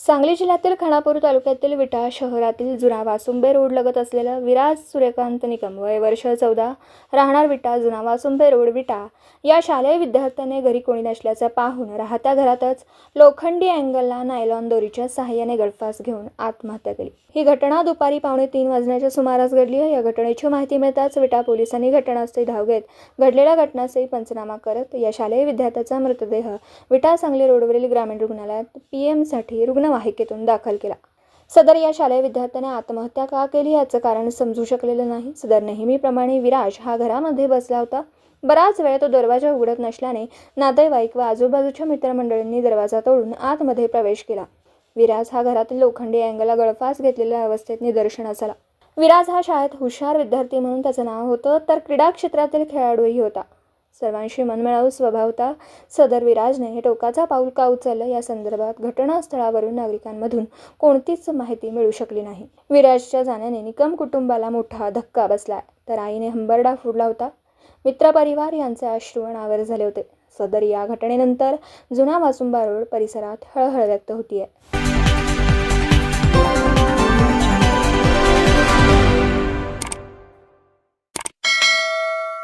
सांगली जिल्ह्यातील खानापूर तालुक्यातील विटा शहरातील जुना वासुंबे रोड लगत असलेलं विराज सूर्यकांत निकम वय वर्ष चौदा राहणार विटा जुना वासुंबे रोड विटा या शालेय विद्यार्थ्याने घरी कोणी नसल्याचं पाहून राहत्या घरातच लोखंडी अँगलला नायलॉन दोरीच्या सहाय्याने गळफास घेऊन आत्महत्या केली. ही घटना दुपारी पावणे तीन वाजण्याच्या सुमारास घडली आहे. या घटनेची माहिती मिळताच विटा पोलिसांनी घटनास्थळी धाव घेत घडलेल्या घटनास्थळी पंचनामा करत या शालेय विद्यार्थ्याचा मृतदेह विटा सांगली रोडवरील ग्रामीण रुग्णालयात पी एमसाठी रुग्णवाहिकेतून दाखल केला सदर या शालेय विद्यार्थ्याने आत्महत्या का केली याचं कारण समजू शकलेलं नाही सदर नेहमीप्रमाणे विराज हा घरामध्ये बसला होता बराच वेळ तो दरवाजा उघडत नसल्याने नातेवाईक व आजूबाजूच्या मित्रमंडळींनी दरवाजा तोडून आतमध्ये प्रवेश केला विराज हा घरातील लोखंडी अँगला गळफास घेतलेल्या अवस्थेत निदर्शनास आला विराज हा शाळेत हुशार विद्यार्थी म्हणून त्याचं नाव होतं तर क्रीडा क्षेत्रातील खेळाडूही होता सर्वांशी मनमिळावू स्वभावता सदर विराजने हे टोकाचा पाऊल का उचललं? या संदर्भात घटनास्थळावरून नागरिकांमधून कोणतीच माहिती मिळू शकली नाही. विराजच्या जाण्याने निकम कुटुंबाला मोठा धक्का बसला. तर आईने हंबरडा फोडला होता. मित्रपरिवार यांचे अश्रू अनावर झाले होते. सदर या घटनेनंतर जुना वासुंबा रोड परिसरात हळहळ व्यक्त होतीये.